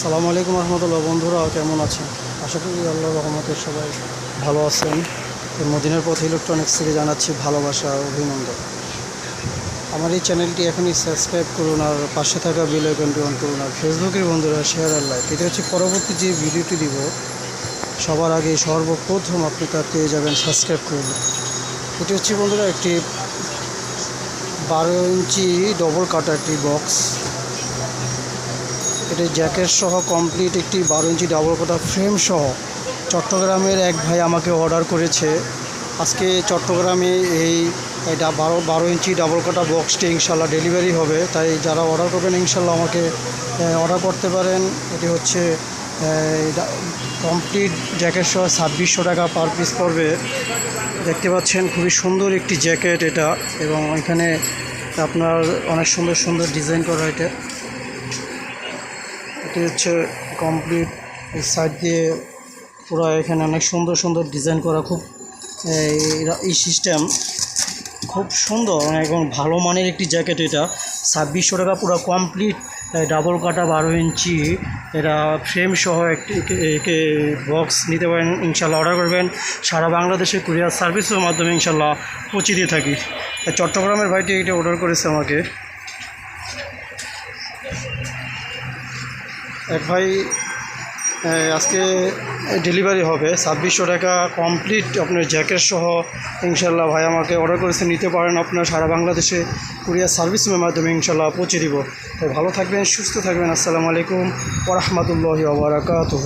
সালামু আলাইকুম রহমতুল্লাহ। বন্ধুরা কেমন আছেন? আশা করি আল্লাহ রহমতের সবাই ভালো আছেন। মদিনার পথ ইলেকট্রনিক্স থেকে জানাচ্ছি ভালোবাসা, অভিনন্দন। আমার এই চ্যানেলটি এখনই সাবস্ক্রাইব করুন আর পাশে থাকা বেল আইকনটি অন করুন আর ফেসবুকের বন্ধুরা শেয়ার আর লাইক এটা হচ্ছে পরবর্তী যে ভিডিওটি দিব, সবার আগে সর্বপ্রথম আপনি তা পেয়ে যাবেন সাবস্ক্রাইব করুন। এটি হচ্ছে বন্ধুরা একটি বারো ইঞ্চি ডবল কাটা একটি বক্স এটি জ্যাকেট সহ কমপ্লিট একটি বারো ইঞ্চি ডাবল কাটা ফ্রেম সহ চট্টগ্রামের এক ভাই আমাকে অর্ডার করেছে। আজকে চট্টগ্রামে এই, এটা বারো বারো ইঞ্চি ডাবল কাটা বক্সটি ইনশাল্লাহ ডেলিভারি হবে। তাই যারা অর্ডার করবেন ইনশাল্লাহ আমাকে অর্ডার করতে পারেন। এটি হচ্ছে কমপ্লিট জ্যাকেট সহ ছাব্বিশশো টাকা পার পিস পড়বে। দেখতে পাচ্ছেন খুবই সুন্দর একটি জ্যাকেট এটা এবং এখানে আপনার অনেক সুন্দর সুন্দর ডিজাইন করা এটা। এটি হচ্ছে কমপ্লিট এই সাইড দিয়ে পুরো এখানে অনেক সুন্দর সুন্দর ডিজাইন করা খুব, এই- সিস্টেম খুব সুন্দর এবং ভালো মানের একটি জ্যাকেট এটা। ছাব্বিশশো টাকা পুরো কমপ্লিট ডাবল কাটা বারো ইঞ্চি, এটা ফ্রেম সহ একটি, একে বক্স নিতে পারেন ইনশাল্লাহ অর্ডার করবেন। সারা বাংলাদেশে কুরিয়ার সার্ভিসের মাধ্যমে ইনশাল্লাহ পৌঁছে দিয়ে থাকি। চট্টগ্রামের ভাইটি এটা অর্ডার করেছে আমাকে। এক ভাই আজকে ডেলিভারি হবে। ছাব্বিশশো টাকা কমপ্লিট আপনার জ্যাকেট সহ। ইনশাল্লাহ ভাই আমাকে অর্ডার করেছে, নিতে পারেন আপনার সারা বাংলাদেশে। কুরিয়ার সার্ভিসের মাধ্যমে ইনশাল্লাহ পৌঁছে দিব। ভালো থাকবেন, সুস্থ থাকবেন। আসসালামু আলাইকুম ওরহমতুল্লাহ ওবরাকাতুহ